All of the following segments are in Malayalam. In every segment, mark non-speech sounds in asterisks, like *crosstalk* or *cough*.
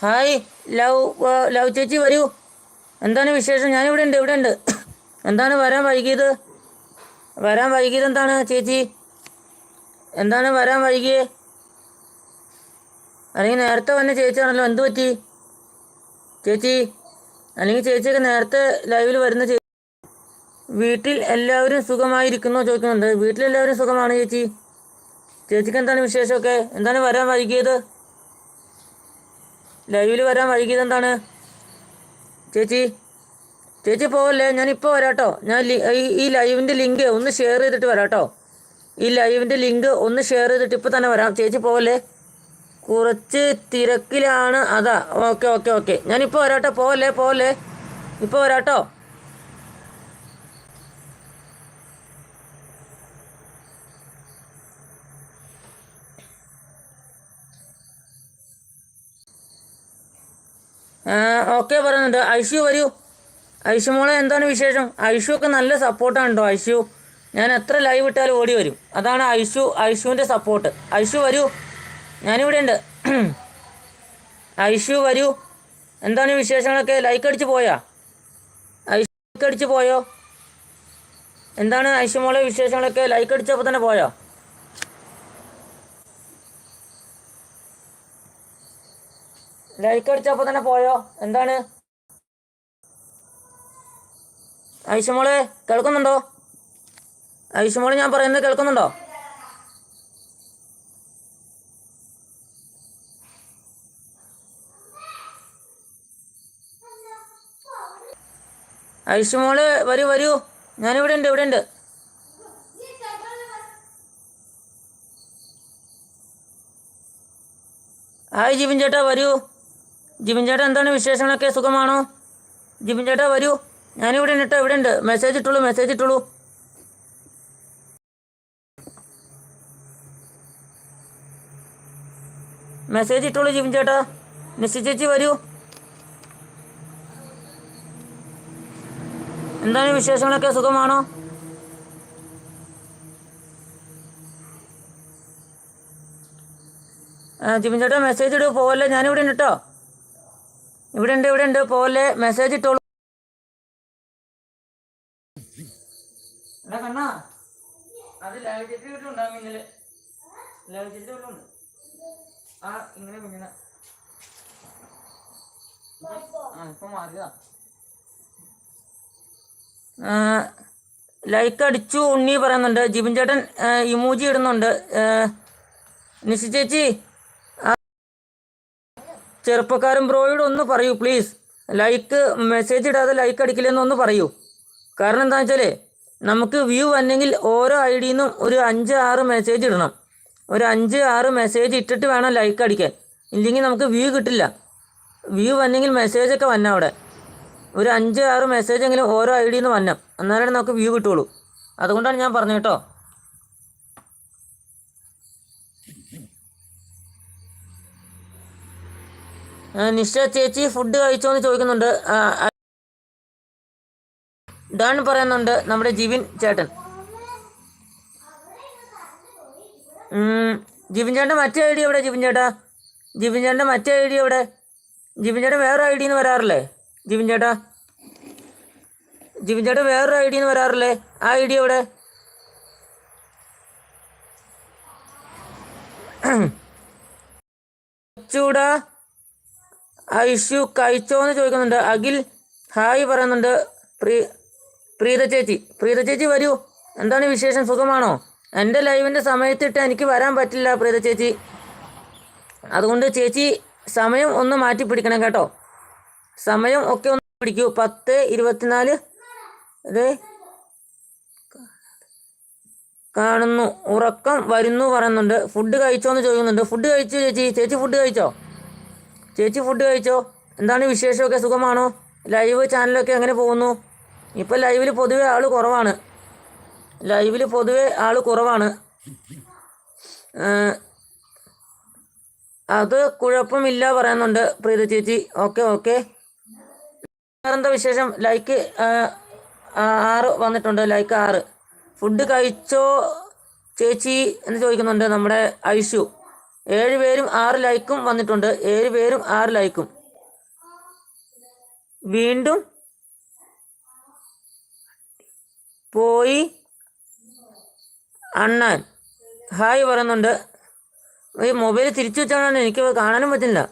ഹായ് ലവ് ലവ് ചേച്ചി വരൂ. എന്താണ് വിശേഷം? ഞാനിവിടെ ഉണ്ട് ഇവിടെ ഉണ്ട് എന്താണ് വരാൻ വൈകിയത്? വരാൻ വൈകിയത് എന്താണ് ചേച്ചി? എന്താണ് വരാൻ വൈകിയേ? അല്ലെങ്കിൽ നേരത്തെ വന്ന ചേച്ചിയാണല്ലോ എന്ത് പറ്റി? ചേച്ചി അല്ലെങ്കിൽ ചേച്ചിയൊക്കെ നേരത്തെ ലൈവിൽ വരുന്ന ചേച്ചി വീട്ടിൽ എല്ലാവരും സുഖമായിരിക്കുന്നോ ചോദിക്കുന്നുണ്ട്. വീട്ടിലെല്ലാവരും സുഖമാണ് ചേച്ചി? ചേച്ചിക്ക് എന്താണ് വിശേഷമൊക്കെ? എന്താണ് വരാൻ വൈകിയത്? ലൈവിൽ വരാൻ വൈകിയത് എന്താണ് ചേച്ചി ചേച്ചി പോവല്ലേ? ഞാൻ ഇപ്പോൾ വരാട്ടോ. ഞാൻ ഈ- ലൈവിന്റെ ലിങ്ക് ഒന്ന് ഷെയർ ചെയ്തിട്ട് വരാട്ടോ. ഈ ലൈവിന്റെ ലിങ്ക് ഒന്ന് ഷെയർ ചെയ്തിട്ട് ഇപ്പോൾ തന്നെ വരാം. ചേച്ചി പോവല്ലേ? കുറച്ച് തിരക്കിലാണ്. അതാ ഓക്കെ ഓക്കെ ഓക്കെ. ഞാനിപ്പോൾ വരാട്ടോ. പോവല്ലേ? പോവല്ലേ? ഇപ്പോൾ വരാട്ടോ. ഓക്കെ പറയുന്നുണ്ട്. ഐഷു വരൂ. ഐഷു മോളെ എന്താണ് വിശേഷം? ഐഷു ഒക്കെ നല്ല സപ്പോർട്ടാണ് കേട്ടോ ഐഷു ഞാൻ എത്ര ലൈവ് ഇട്ടാലും ഓടി വരും. അതാണ് ഐഷു ഐഷുവിന്റെ സപ്പോർട്ട് ഐഷു വരൂ. ഞാനിവിടെ ഉണ്ട്. *clears throat* ഐഷു വരൂ. എന്താണ് വിശേഷങ്ങളൊക്കെ? ലൈക്ക് അടിച്ച് പോയാ? ഐഷു ലൈക്ക് അടിച്ച് പോയോ? എന്താണ് ഐഷു മോളെ വിശേഷങ്ങളൊക്കെ? ലൈക്ക് അടിച്ചപ്പോൾ തന്നെ പോയോ? ലൈക്ക് അടിച്ചപ്പോൾ തന്നെ പോയോ? എന്താണ്? ഐഷമോൾ കേൾക്കുന്നുണ്ടോ? ഐഷമോൾ ഞാൻ പറയുന്നത് കേൾക്കുന്നുണ്ടോ? ഐഷമോൾ വരൂ വരൂ. ഞാനിവിടെ ഉണ്ട് ഇവിടെ ഉണ്ട്. ഹായ് ജിബിൻ ചേട്ടാ വരൂ. ജിബിൻ ചേട്ടാ എന്താണ് വിശേഷങ്ങളൊക്കെ? സുഖമാണോ? ജിബിൻ ചേട്ടാ വരൂ. ഞാനിവിടെ ഉണ്ട് ഇവിടെ ഉണ്ട് മെസ്സേജ് ഇട്ടുള്ളൂ മെസ്സേജ് ഇട്ടുള്ളൂ മെസ്സേജ് ഇട്ടുള്ളൂ ജിബിൻ ചേട്ടാ നിശ്ചി ചേച്ചി വരൂ. എന്താണ് വിശേഷങ്ങളൊക്കെ? സുഖമാണോ? ജിബിൻ ചേട്ടാ മെസ്സേജ് ഇടൂ. പോവല്ലേ? ഞാനിവിടെ ഉണ്ട് കേട്ടോ. ഇവിടെ ഉണ്ട് ഇവിടെ ഉണ്ട് പോലെ മെസ്സേജ് ഇട്ടോളൂ. കണ്ണാ അത് ലൈവ് ചെറ്റ് കിട്ടുണ്ടാകും ഇന്നലെ ലൈവ് ചെറ്റ് കിട്ടുന്നുണ്ട് ആ ഇങ്ങനെ ലൈക്ക് അടിച്ചു ഉണ്ണി പറയുന്നുണ്ട്. ജിബിൻ ചേട്ടൻ ഇമൂജി ഇടുന്നുണ്ട്. നിശ്ചേച്ചി നിശി ചേച്ചി ചെറുപ്പക്കാരൻ ബ്രോയോട് ഒന്ന് പറയൂ പ്ലീസ് ലൈക്ക് മെസ്സേജ് ഇടാതെ ലൈക്ക് അടിക്കില്ലെന്ന് ഒന്ന് പറയൂ. കാരണം എന്താ വെച്ചാൽ നമുക്ക് വ്യൂ വന്നെങ്കിൽ ഓരോ ഐ ഡിയിൽ നിന്നും ഒരു അഞ്ച് ആറ് മെസ്സേജ് ഇടണം. ഒരു അഞ്ച് ആറ് മെസ്സേജ് ഇട്ടിട്ട് വേണം ലൈക്ക് അടിക്കാൻ. ഇല്ലെങ്കിൽ നമുക്ക് വ്യൂ കിട്ടില്ല. വ്യൂ വന്നെങ്കിൽ മെസ്സേജൊക്കെ വന്ന അവിടെ. ഒരു അഞ്ച് ആറ് മെസ്സേജ് എങ്കിലും ഓരോ ഐ ഡിയിൽ നിന്ന് വന്നം എന്നാലാണ് നമുക്ക് വ്യൂ കിട്ടുള്ളൂ. അതുകൊണ്ടാണ് ഞാൻ പറഞ്ഞു കേട്ടോ. നിഷ ചേച്ചി ഫുഡ് കഴിച്ചോ എന്ന് ചോദിക്കുന്നുണ്ട് ഡൺ പറയുന്നുണ്ട് നമ്മുടെ ജിവിൻ ചേട്ടൻ. ജിവിൻ ചേട്ടൻ മറ്റേ ഐ ഡി എവിടെ ജിവിൻ ചേട്ടാ? ജിവിൻ ചേട്ടന്റെ മറ്റേ ഐ ഡി എവിടെ? ജിവിൻ ചേട്ടൻ വേറെ ഐ ഡിന്ന് വരാറില്ലേ? ജിവിൻ ചേട്ടാ? ജിവിൻ ചേട്ടൻ വേറൊരു ഐ ഡിന്ന് വരാറില്ലേ? ആ ഐ ഡി എവിടെ? *clears throat* ചൂടാ ഐഷു കഴിച്ചോ എന്ന് ചോദിക്കുന്നുണ്ട്. അഖിൽ ഹായ് പറയുന്നുണ്ട്. പ്രീ പ്രീത ചേച്ചി പ്രീത ചേച്ചി വരൂ. എന്താണ് വിശേഷം? സുഖമാണോ? എന്റെ ലൈവിന്റെ സമയത്തിട്ട് എനിക്ക് വരാൻ പറ്റില്ല പ്രീത ചേച്ചി അതുകൊണ്ട് ചേച്ചി സമയം ഒന്ന് മാറ്റി പിടിക്കണം കേട്ടോ. സമയം ഒക്കെ ഒന്ന് പിടിക്കൂ. പത്ത് ഇരുപത്തിനാല്. അതെ കാണുന്നു. ഉറക്കം വരുന്നു പറയുന്നുണ്ട്. ഫുഡ് കഴിച്ചോ എന്ന് ചോദിക്കുന്നുണ്ട്. ഫുഡ് കഴിച്ചു ചേച്ചി? ചേച്ചി ഫുഡ് കഴിച്ചോ? ചേച്ചി ഫുഡ് കഴിച്ചോ? എന്താണ് വിശേഷമൊക്കെ? സുഖമാണോ? ലൈവ് ചാനലൊക്കെ എങ്ങനെ പോകുന്നു? ഇപ്പോൾ ലൈവിൽ പൊതുവെ ആൾ കുറവാണ്. ലൈവിൽ പൊതുവെ ആൾ കുറവാണ്. അത് കുഴപ്പമില്ല പറയുന്നുണ്ട് പ്രീത ചേച്ചി. Okay okay. വേറെന്താ വിശേഷം? ലൈക്ക് ആറ് വന്നിട്ടുണ്ട്. ലൈക്ക് ആറ്. ഫുഡ് കഴിച്ചോ ചേച്ചി എന്ന് ചോദിക്കുന്നുണ്ട് നമ്മുടെ ഐഷു. ഏഴ് പേരും ആറ് ലൈക്കും വന്നിട്ടുണ്ട്. ഏഴുപേരും ആറ് ലൈക്കും. വീണ്ടും പോയി അണ്ണാൻ. ഹായ് പറയുന്നുണ്ട്. ഈ മൊബൈൽ തിരിച്ചു വെച്ചാണ് എനിക്ക് കാണാനും പറ്റില്ല.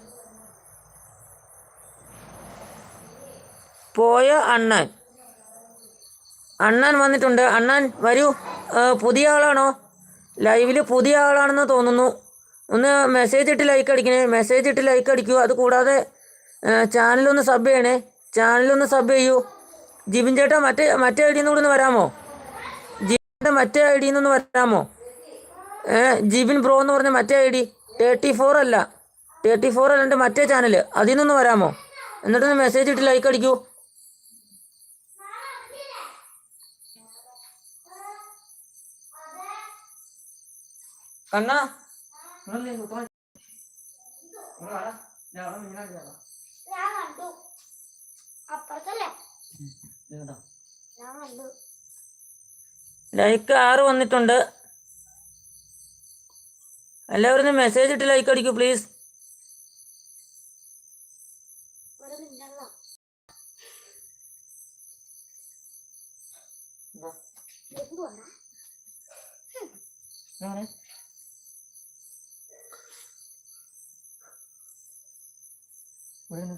പോയ അണ്ണാൻ. അണ്ണാൻ വന്നിട്ടുണ്ട്. അണ്ണാൻ വരൂ. പുതിയ ആളാണോ? ലൈവിൽ പുതിയ ആളാണെന്ന് തോന്നുന്നു. ഒന്ന് മെസ്സേജ് ഇട്ട് ലൈക്ക് അടിക്കണേ. മെസ്സേജ് ഇട്ട് ലൈക്ക് അടിക്കൂ. അത് കൂടാതെ ചാനലൊന്ന് സബ് ചെയ്യണേ. ചാനലൊന്ന് സബ് ചെയ്യൂ. ജിബിൻ ചേട്ടാ മറ്റേ മറ്റേ ഐ ഡിയിൽ നിന്ന് വരാമോ? ജിബിന്റെ മറ്റേ ഐ ഡിയിൽ നിന്ന് വരാമോ? ജിബിൻ ബ്രോ എന്ന് പറഞ്ഞ മറ്റേ ഐ ഡി തേർട്ടി ഫോർ അല്ല. തേർട്ടി ഫോർ അല്ല എന്റെ മറ്റേ ചാനൽ അതിൽ നിന്നൊന്ന് വരാമോ? എന്നിട്ടൊന്ന് മെസ്സേജ് ഇട്ട് ലൈക്ക് അടിക്കൂ. കണ്ണാ? ഇങ്ങൾ വാടാ. ഞാൻ കണ്ടു അപ്പുറത്തല്ലേ? ഞാൻ കണ്ടു ലൈക്ക് ആറ് വന്നിട്ടുണ്ട്. എല്ലാവരും മെസ്സേജ് ഇട്ട് ലൈക്ക് അടിക്കൂ പ്ലീസ് വേണ്ട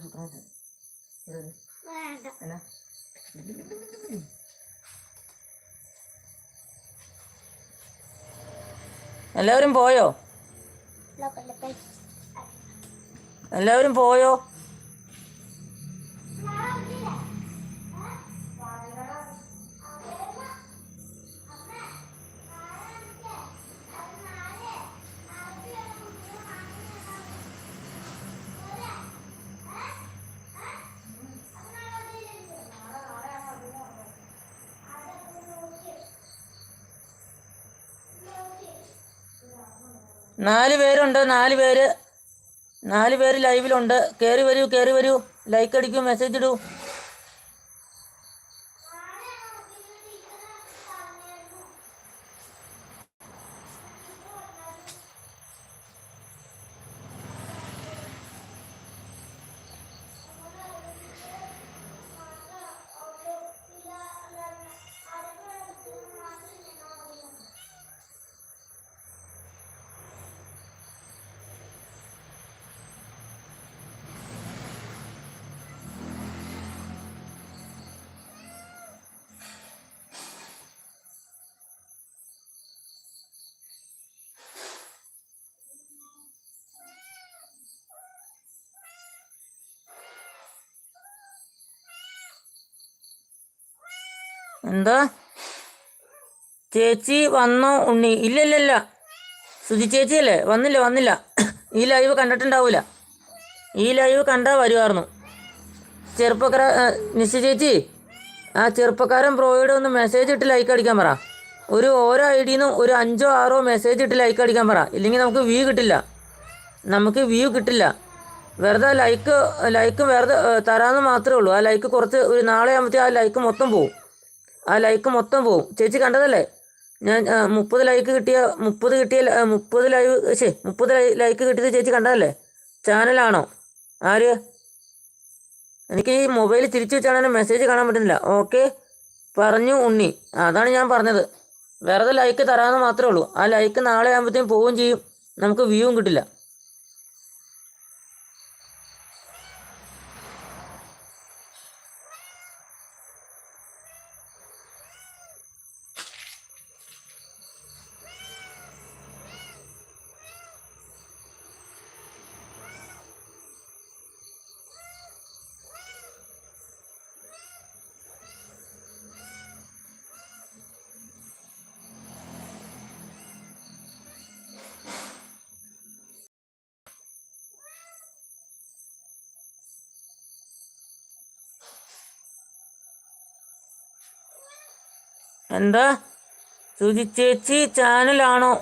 എല്ലാവരും പോയോ എല്ലാവരും പോയോ നാല് പേരുണ്ട് നാല് പേര് നാല് പേര് ലൈവിലുണ്ട് കയറി വരൂ കയറി വരൂ. ലൈക്ക് അടിക്കൂ മെസ്സേജ് ഇടൂ. എന്താ? ചേച്ചി വന്നോ? ഉണ്ണി. ഇല്ല ഇല്ല ഇല്ല. സുജി ചേച്ചിയല്ലേ? വന്നില്ല വന്നില്ല. ഈ ലൈവ് കണ്ടിട്ടുണ്ടാവൂല. ഈ ലൈവ് കണ്ടാൽ വരുമായിരുന്നു ചെറുപ്പക്കാര നിശ ചേച്ചി ആ ചെറുപ്പക്കാരൻ ബ്രോയുടെ ഒന്ന് മെസ്സേജ് ഇട്ട് ലൈക്ക് അടിക്കാൻ പറ. ഒരു ഓരോ ഐ ഡിന്നും ഒരു അഞ്ചോ ആറോ മെസ്സേജ് ഇട്ട് ലൈക്ക് അടിക്കാൻ പറ. ഇല്ലെങ്കിൽ നമുക്ക് വ്യൂ കിട്ടില്ല. നമുക്ക് വ്യൂ കിട്ടില്ല. വെറുതെ ലൈക്ക് ലൈക്ക് വെറുതെ തരാമെന്ന് മാത്രമേ ഉള്ളൂ. ആ ലൈക്ക് കുറച്ച് ഒരു നാളെ ആകുമ്പോഴത്തേ ആ ലൈക്ക് മൊത്തം പോവും. ആ ലൈക്ക് മൊത്തം പോവും. ചേച്ചി കണ്ടതല്ലേ? ഞാൻ മുപ്പത് ലൈക്ക് കിട്ടിയ മുപ്പത് കിട്ടിയ മുപ്പത് ലൈവ് ശേ മുപ്പത് ലൈക്ക് കിട്ടിയത് ചേച്ചി കണ്ടതല്ലേ? ചാനലാണോ ആര്? എനിക്ക് ഈ മൊബൈൽ തിരിച്ചു വെച്ചാണ് മെസ്സേജ് കാണാൻ പറ്റുന്നില്ല. ഓക്കെ പറഞ്ഞു ഉണ്ണി. അതാണ് ഞാൻ പറഞ്ഞത്. വെറുതെ ലൈക്ക് തരാമെന്ന് മാത്രമേ ഉള്ളൂ. ആ ലൈക്ക് നാളെ ആകുമ്പോഴത്തേക്കും പോവുകയും ചെയ്യും. നമുക്ക് വ്യൂവും കിട്ടില്ല. എന്താ? സുജി ചേച്ചി ചാനലാണോ?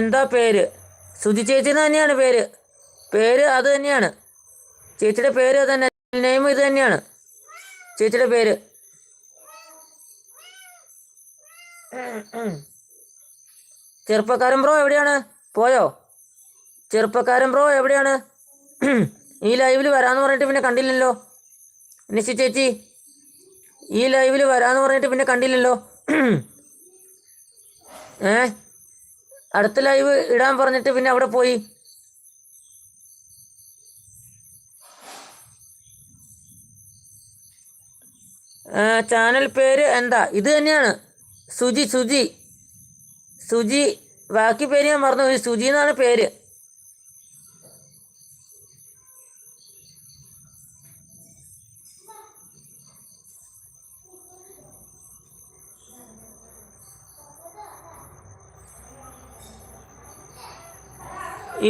എന്താ പേര്? സുജി ചേച്ചി എന്ന് തന്നെയാണ് പേര്. പേര് അത് തന്നെയാണ്. ചേച്ചിയുടെ പേര് അത് തന്നെ. നെയിം ഇത് തന്നെയാണ്. ചേച്ചിയുടെ പേര്. ചെറുപ്പക്കാരൻ ബ്രോ എവിടെയാണ്? പോയോ? ചെറുപ്പക്കാരൻ ബ്രോ എവിടെയാണ്? ഈ ലൈവിൽ വരാമെന്ന് പറഞ്ഞിട്ട് പിന്നെ കണ്ടില്ലല്ലോ. നിശി ചേച്ചി. ഈ ലൈവിൽ വരാന്ന് പറഞ്ഞിട്ട് പിന്നെ കണ്ടില്ലല്ലോ. ഏ? അടുത്ത ലൈവ് ഇടാൻ പറഞ്ഞിട്ട് പിന്നെ അവിടെ പോയി. ചാനൽ പേര് എന്താ? ഇത് തന്നെയാണ്. സുജി സുജി. സുജി ബാക്കി പേര് ഞാൻ മറന്നുപോയി. സുജി എന്നാണ് പേര്.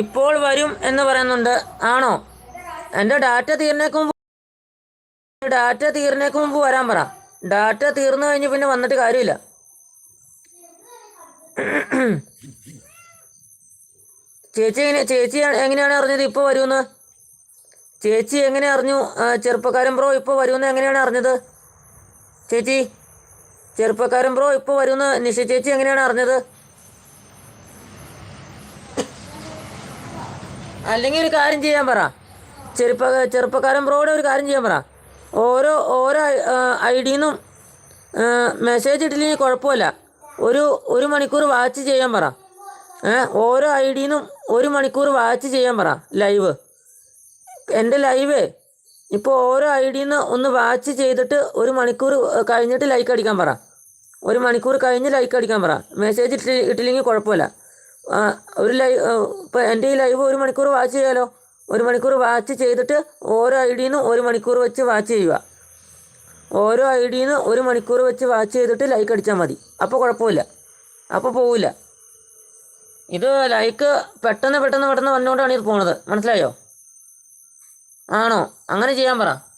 ഇപ്പോൾ വരും എന്ന് പറയുന്നുണ്ട്. ആണോ? എന്റെ ഡാറ്റ തീർന്നേക്ക് മുമ്പ് ഡാറ്റ തീർന്നേക്ക് മുമ്പ് വരാൻ പറ. ഡാറ്റ തീർന്നു കഴിഞ്ഞ് പിന്നെ വന്നിട്ട് കാര്യമില്ല. ചേച്ചി എങ്ങനെ ചേച്ചി എങ്ങനെയാണ് അറിഞ്ഞത് ഇപ്പോൾ വരുമെന്ന്? ചേച്ചി എങ്ങനെ അറിഞ്ഞു? ചെറുപ്പക്കാരൻ ബ്രോ ഇപ്പോൾ വരുമെന്ന് എങ്ങനെയാണ് അറിഞ്ഞത്? ചേച്ചി ചെറുപ്പക്കാരൻ ബ്രോ ഇപ്പോൾ വരുമെന്ന് നിഷ ചേച്ചി എങ്ങനെയാണ് അറിഞ്ഞത്? അല്ലെങ്കിൽ ഒരു കാര്യം ചെയ്യാൻ പറ. ചെറുപ്പ ചെറുപ്പക്കാരൻ ബ്രോയുടെ ഒരു കാര്യം ചെയ്യാൻ പറ. ഓരോ ഓരോ ഐ ഡിന്നും മെസ്സേജ് ഇട്ടില്ലെങ്കിൽ കുഴപ്പമില്ല. ഒരു ഒരു മണിക്കൂർ വാച്ച് ചെയ്യാൻ പറ. ഓരോ ഐ ഡിന്നും ഒരു മണിക്കൂർ വാച്ച് ചെയ്യാൻ പറ ലൈവ്. എന്റെ ലൈവേ ഇപ്പോൾ ഓരോ ഐ ഡിന്ന് ഒന്ന് വാച്ച് ചെയ്തിട്ട് ഒരു മണിക്കൂർ കഴിഞ്ഞിട്ട് ലൈക്ക് അടിക്കാൻ പറ. ഒരു മണിക്കൂർ കഴിഞ്ഞ് ലൈക്ക് അടിക്കാൻ പറ. മെസ്സേജ് ഇട്ടി ഇട്ടില്ലെങ്കിൽ കുഴപ്പമില്ല. ഒരു ലൈവ് ഇപ്പോൾ എന്റെ ഈ ലൈവ് ഒരു മണിക്കൂർ വാച്ച് ചെയ്യാലോ? ഒരു മണിക്കൂർ വാച്ച് ചെയ്തിട്ട് ഓരോ ഐ ഡിന്ന് ഒരു മണിക്കൂർ വെച്ച് വാച്ച് ചെയ്യുക. ഓരോ ഐ ഡിന്ന് ഒരു മണിക്കൂർ വെച്ച് വാച്ച് ചെയ്തിട്ട് ലൈക്ക് അടിച്ചാൽ മതി. അപ്പോൾ കുഴപ്പമില്ല. അപ്പോൾ പോവില്ല. ഇത് ലൈക്ക് പെട്ടെന്ന് പെട്ടെന്ന് പെട്ടെന്ന് വന്നുകൊണ്ടാണ് ഇത് പോണത്. മനസ്സിലായോ? ആണോ? അങ്ങനെ ചെയ്യാൻ പറ.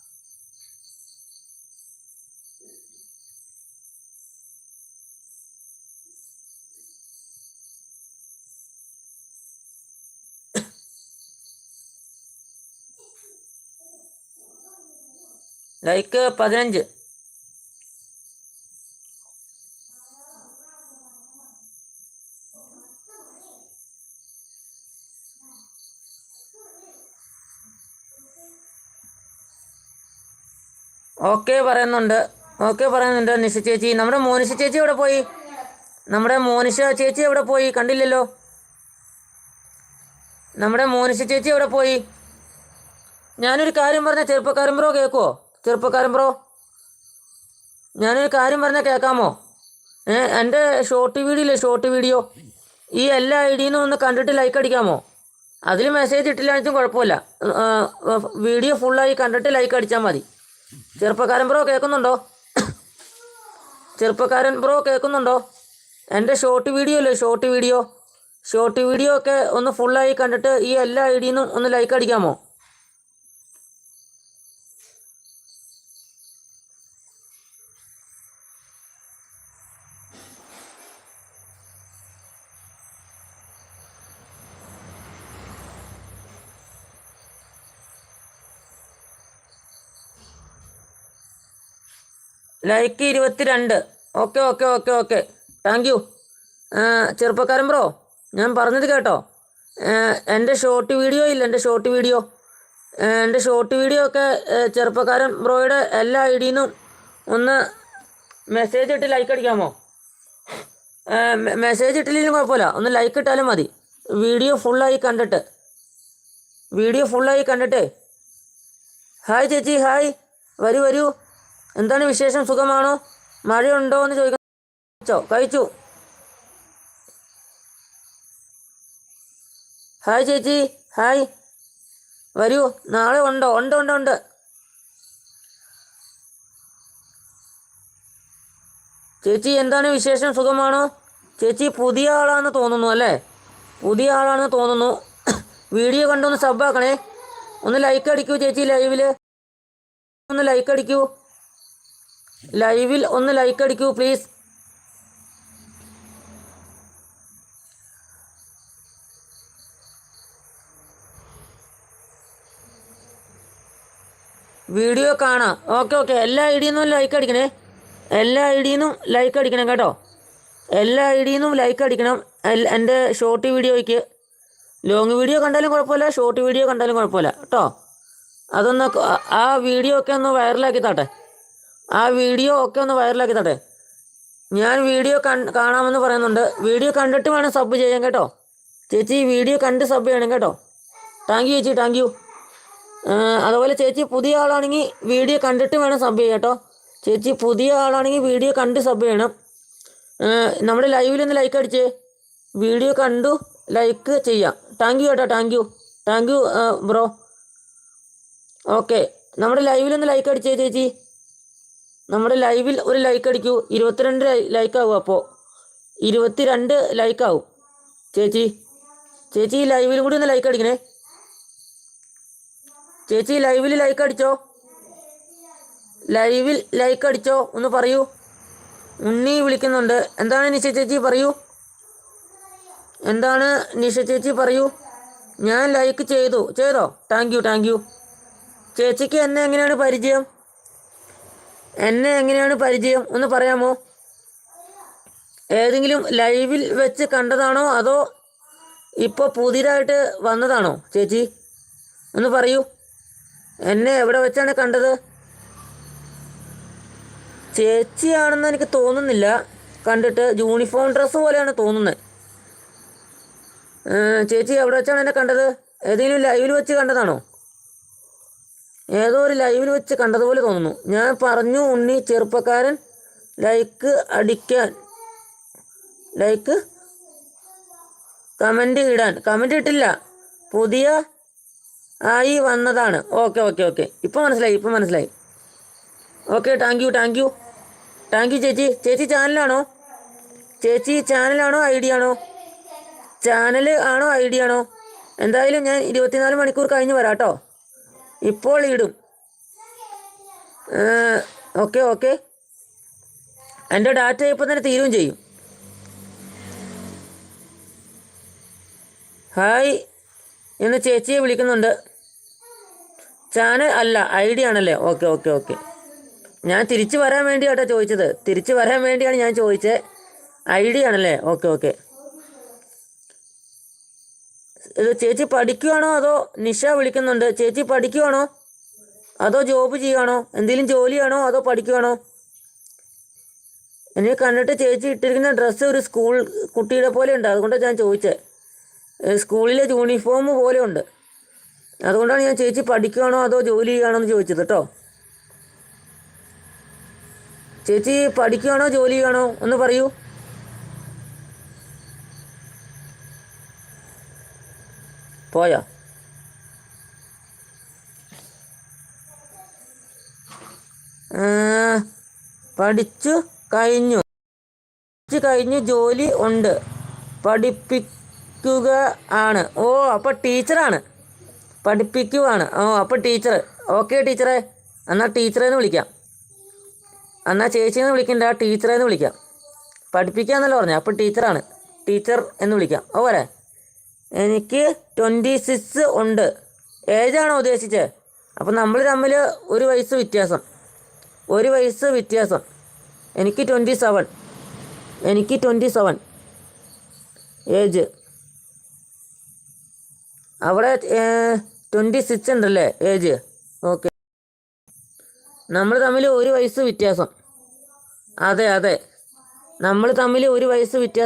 ലൈക്ക് പതിനഞ്ച്. ഓക്കെ പറയുന്നുണ്ട്. ഓക്കെ പറയുന്നുണ്ട് നിഷ ചേച്ചി. നമ്മുടെ മോനിഷ ചേച്ചി എവിടെ പോയി? നമ്മുടെ മോനിഷ ചേച്ചി എവിടെ പോയി? കണ്ടില്ലല്ലോ. നമ്മുടെ മോനിഷ ചേച്ചി എവിടെ പോയി? ഞാനൊരു കാര്യം പറഞ്ഞ ചെറുപ്പക്കാരൻ ബ്രോ കേൾക്കുമോ ചെറുപ്പക്കാരൻ ബ്രോ. ഞാനൊരു കാര്യം പറഞ്ഞാൽ കേൾക്കാമോ ഏ എന്റെ ഷോർട്ട് വീഡിയോ ഇല്ലേ ഷോർട്ട് വീഡിയോ? ഈ എല്ലാ ഐ ഡിന്നും ഒന്ന് കണ്ടിട്ട് ലൈക്ക് അടിക്കാമോ? അതിൽ മെസ്സേജ് ഇട്ടില്ലാച്ചും കുഴപ്പമില്ല. വീഡിയോ ഫുള്ളായി കണ്ടിട്ട് ലൈക്ക് അടിച്ചാൽ മതി. ചെറുപ്പക്കാരൻ ബ്രോ കേൾക്കുന്നുണ്ടോ? ചെറുപ്പക്കാരൻ ബ്രോ കേൾക്കുന്നുണ്ടോ? എന്റെ ഷോർട്ട് വീഡിയോ അല്ലേ ഷോർട്ട് വീഡിയോ? ഷോർട്ട് വീഡിയോ ഒക്കെ ഒന്ന് ഫുള്ളായി കണ്ടിട്ട് ഈ എല്ലാ ഐ ഡിന്നും ഒന്ന് ലൈക്ക് അടിക്കാമോ? ലൈക്ക് ഇരുപത്തിരണ്ട്. Okay okay okay okay thank you ചെറുപ്പക്കാരൻ ബ്രോ ഞാൻ പറഞ്ഞത് കേട്ടോ. എന്റെ ഷോർട്ട് വീഡിയോ ഇല്ല എന്റെ ഷോർട്ട് വീഡിയോ എന്റെ ഷോർട്ട് വീഡിയോ ഒക്കെ ചെറുപ്പക്കാരൻ ബ്രോയുടെ എല്ലാ ഐ ഡിയിൽ നിന്നും ഒന്ന് മെസ്സേജ് ഇട്ട് ലൈക്ക് അടിക്കാമോ? മെസ്സേജ് ഇട്ടില്ലെങ്കിലും കുഴപ്പമില്ല. ഒന്ന് ലൈക്ക് ഇട്ടാലും മതി. വീഡിയോ ഫുള്ളായി കണ്ടിട്ട്. വീഡിയോ ഫുള്ളായി കണ്ടിട്ടേ. ഹായ് ചേച്ചി ഹായ് വരൂ വരൂ. എന്താണ് വിശേഷം? സുഖമാണോ? മഴയുണ്ടോ എന്ന് ചോദിക്കാൻ കഴിച്ചോ. ഹായ് ചേച്ചി ഹായ്. വരൂ നാളെ ഉണ്ടോ? ഉണ്ട് ഉണ്ട് ഉണ്ട്. ചേച്ചി എന്താണ് വിശേഷം? സുഖമാണോ? ചേച്ചി പുതിയ ആളാണെന്ന് തോന്നുന്നു അല്ലേ? പുതിയ ആളാണെന്ന് തോന്നുന്നു. വീഡിയോ കണ്ടൊന്ന് സബ്ബാക്കണേ ഒന്ന് ലൈക്ക് അടിക്കൂ ചേച്ചി ലൈവിൽ ഒന്ന് ലൈക്ക് അടിക്കൂ. ലൈവിൽ ഒന്ന് ലൈക്ക് അടിക്കൂ പ്ലീസ് വീഡിയോ കാണാം. Okay okay. എല്ലാ ഐ ഡിന്നും ലൈക്ക് അടിക്കണേ. എല്ലാ ഐ ഡിന്നും ലൈക്ക് അടിക്കണം കേട്ടോ. എല്ലാ ഐ ഡിന്നും ലൈക്ക് അടിക്കണം. എന്റെ ഷോർട്ട് വീഡിയോയ്ക്ക്. ലോങ് വീഡിയോ കണ്ടാലും കുഴപ്പമില്ല ഷോർട്ട് വീഡിയോ കണ്ടാലും കുഴപ്പമില്ല. കേട്ടോ. അതൊന്ന് ആ വീഡിയോ ഒക്കെ ഒന്ന് വൈറലാക്കി താട്ടെ. ആ വീഡിയോ ഒക്കെ ഒന്ന് വൈറലാക്കി തട്ടെ ഞാൻ വീഡിയോ കാണാമെന്ന് പറയുന്നുണ്ട്. വീഡിയോ കണ്ടിട്ട് വേണം സബ് ചെയ്യാൻ കേട്ടോ. ചേച്ചി വീഡിയോ കണ്ട് സബ് ചെയ്യണം കേട്ടോ. താങ്ക് യു ചേച്ചി. താങ്ക് യു അതുപോലെ ചേച്ചി പുതിയ ആളാണെങ്കിൽ വീഡിയോ കണ്ടിട്ട് വേണം സബ് ചെയ്യാം കേട്ടോ. ചേച്ചി പുതിയ ആളാണെങ്കിൽ വീഡിയോ കണ്ട് സബ് ചെയ്യണം. നമ്മുടെ ലൈവിൽ ഒന്ന് ലൈക്ക് അടിച്ചേ. വീഡിയോ കണ്ടു ലൈക്ക് ചെയ്യാം. താങ്ക് യു കേട്ടോ thank you thank you bro okay നമ്മുടെ ലൈവിൽ ഒന്ന് ലൈക്ക് അടിച്ചേ ചേച്ചി. നമ്മുടെ ലൈവിൽ ഒരു ലൈക്ക് അടിക്കൂ. ഇരുപത്തിരണ്ട് ലൈക്ക് ആവും അപ്പോൾ ഇരുപത്തിരണ്ട് ലൈക്ക് ആവും. ചേച്ചി ചേച്ചി ലൈവിലും കൂടി ഒന്ന് ലൈക്ക് അടിക്കണേ. ചേച്ചി ലൈവിൽ ലൈക്ക് അടിച്ചോ? ലൈവിൽ ലൈക്ക് അടിച്ചോ? ഒന്ന് പറയൂ. ഉണ്ണി വിളിക്കുന്നുണ്ട്. എന്താണ് നിഷ ചേച്ചി പറയൂ? എന്താണ് നിഷ ചേച്ചി പറയൂ? ഞാൻ ലൈക്ക് ചെയ്തു. ചെയ്തോ? താങ്ക് യു താങ്ക് യു ചേച്ചിക്ക് എന്നെ എങ്ങനെയാണ് പരിചയം? എന്നെ എങ്ങനെയാണ് പരിചയം? ഒന്ന് പറയാമോ? ഏതെങ്കിലും ലൈവിൽ വെച്ച് കണ്ടതാണോ? അതോ ഇപ്പോൾ പുതിയതായിട്ട് വന്നതാണോ ചേച്ചി? ഒന്ന് പറയൂ. എന്നെ എവിടെ വെച്ചാണ് കണ്ടത്? ചേച്ചിയാണെന്ന് എനിക്ക് തോന്നുന്നില്ല. കണ്ടിട്ട് യൂണിഫോം ഡ്രസ്സ് പോലെയാണ് തോന്നുന്നത്. ചേച്ചി എവിടെ വെച്ചാണ് എന്നെ കണ്ടത്? ഏതെങ്കിലും ലൈവിൽ വെച്ച് കണ്ടതാണോ? ഏതോ ഒരു ലൈവിൽ വെച്ച് കണ്ടതുപോലെ തോന്നുന്നു. ഞാൻ പറഞ്ഞു ഉണ്ണി ചെറുപ്പക്കാരൻ ലൈക്ക് അടിക്കാൻ. ലൈക്ക് കമന്റ് ഇടാൻ. കമന്റ് ഇട്ടില്ല. പുതിയ ആയി വന്നതാണ്. Okay okay okay. ഇപ്പം മനസ്സിലായി ഇപ്പം മനസ്സിലായി. Okay thank you thank you thank you ചേച്ചി. ചേച്ചി ചാനലാണോ? ചേച്ചി ചാനലാണോ? ഐ ഡി ആണോ? ചാനൽ ആണോ? ഐ ഡി ആണോ? എന്തായാലും ഞാൻ ഇരുപത്തിനാല് മണിക്കൂർ കഴിഞ്ഞ് വരാം കേട്ടോ ഇപ്പോൾ ഇടും. Okay okay. എന്റെ ഡാറ്റ ഇപ്പം തന്നെ തീരുകയും ചെയ്യും. ഹായ് എന്ന് ചേച്ചിയെ വിളിക്കുന്നുണ്ട്. ചാനൽ അല്ല ഐ ഡി ആണല്ലേ? Okay okay okay. ഞാൻ തിരിച്ചു വരാൻ വേണ്ടിയാട്ടോ ചോദിച്ചത്. തിരിച്ചു വരാൻ വേണ്ടിയാണ് ഞാൻ ചോദിച്ചത്. ഐ ഡി ആണല്ലേ? Okay okay. ചേച്ചി പഠിക്കുവാണോ അതോ നിഷ വിളിക്കുന്നുണ്ട്? ചേച്ചി പഠിക്കുവാണോ? അതോ ജോബ് ചെയ്യുകയാണോ എന്തെങ്കിലും ജോലിയാണോ? അതോ പഠിക്കുവാണോ? എന്നെ കണ്ടിട്ട് ചേച്ചി ഇട്ടിരിക്കുന്ന ഡ്രസ്സ് ഒരു സ്കൂൾ കുട്ടിയുടെ പോലെ ഉണ്ട്. അതുകൊണ്ടാണ് ഞാൻ ചോദിച്ചത് സ്കൂളിലെ യൂണിഫോം പോലെ ഉണ്ട്. അതുകൊണ്ടാണ് ഞാൻ ചേച്ചി പഠിക്കുകയാണോ അതോ ജോലി ചെയ്യുകയാണോ എന്ന് ചോദിച്ചത് കേട്ടോ. ചേച്ചി പഠിക്കുകയാണോ ജോലി ചെയ്യുകയാണോ ഒന്ന് പറയൂ. പോയോ? പഠിച്ചു കഴിഞ്ഞു. പഠിച്ചു കഴിഞ്ഞു ജോലി ഉണ്ട്. പഠിപ്പിക്കുക ആണ്. ഓ അപ്പോൾ ടീച്ചറാണ് പഠിപ്പിക്കുവാണ്. ഓ അപ്പോൾ ടീച്ചർ ഓക്കെ ടീച്ചറെ എന്നാൽ ടീച്ചറെ എന്ന് വിളിക്കാം. എന്നാൽ ചേച്ചിയെന്ന് വിളിക്കണ്ട ടീച്ചറെ എന്ന് വിളിക്കാം. പഠിപ്പിക്കാന്നല്ല പറഞ്ഞു അപ്പോൾ ടീച്ചറാണ് ടീച്ചർ എന്ന് വിളിക്കാം. ഓ പോരെ എനിക്ക് ട്വന്റി സിക്സ് ഉണ്ട്. ഏജാണോ ഉദ്ദേശിച്ചത് അപ്പം നമ്മൾ തമ്മിൽ ഒരു വയസ്സ് വ്യത്യാസം. ഒരു വയസ്സ് വ്യത്യാസം. എനിക്ക് ട്വന്റി സെവൻ എനിക്ക് ട്വന്റി സെവൻ ഏജ്. അവിടെ ട്വന്റി സിക്സ് ഉണ്ടല്ലേ? ഏജ്. ഓക്കെ. നമ്മൾ തമ്മിൽ ഒരു വയസ്സ് വ്യത്യാസം. അതെ അതെ. നമ്മൾ തമ്മിൽ ഒരു വയസ്സ് വ്യത്യാസം